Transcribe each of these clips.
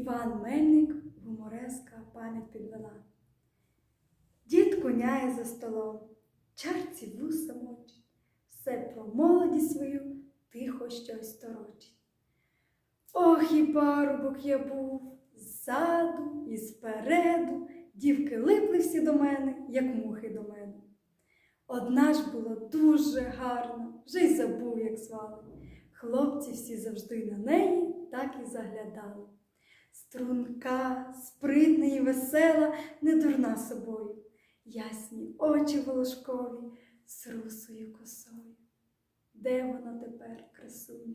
Пан Мельник гумореска пам'ять підвела. Дід коняє за столом, чарці вуса мочить, все про молодість свою тихо щось торочить. Ох, і парубок я був ззаду і спереду, дівки липли всі до мене, як мухи до мене. Одна ж була дуже гарна, вже й забув, як звали. Хлопці всі завжди на неї так і заглядали. Струнка, спритна і весела, не дурна собою, ясні очі волошкові з русою косою. Де вона тепер, красуня?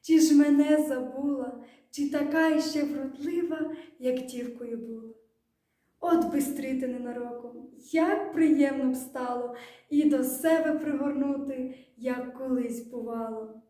Чи ж мене забула, чи така іще вродлива, як дівкою була? От би стріти ненароком, як приємно б стало і до себе пригорнути, як колись бувало.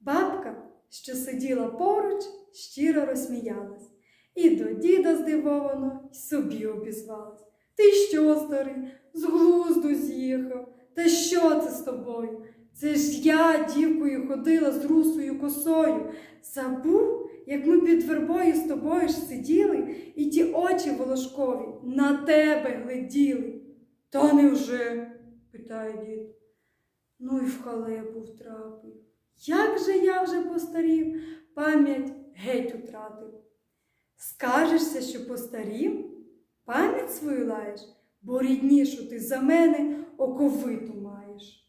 Бабка, що сиділа поруч, щиро розсміялась, і до діда здивовано й собі обізвалась. Ти що, старий, з глузду з'їхав? Та що це з тобою? Це ж я дівкою ходила з русою косою. Забув, як ми під вербою з тобою ж сиділи, і ті очі волошкові на тебе гляділи. Та невже? питає дід. Ну й в халепу втрапив. Як же я вже пам'ять геть утратив. Скажешся, що постарів, пам'ять свою лаєш, бо ріднішу ти за мене оковиту маєш.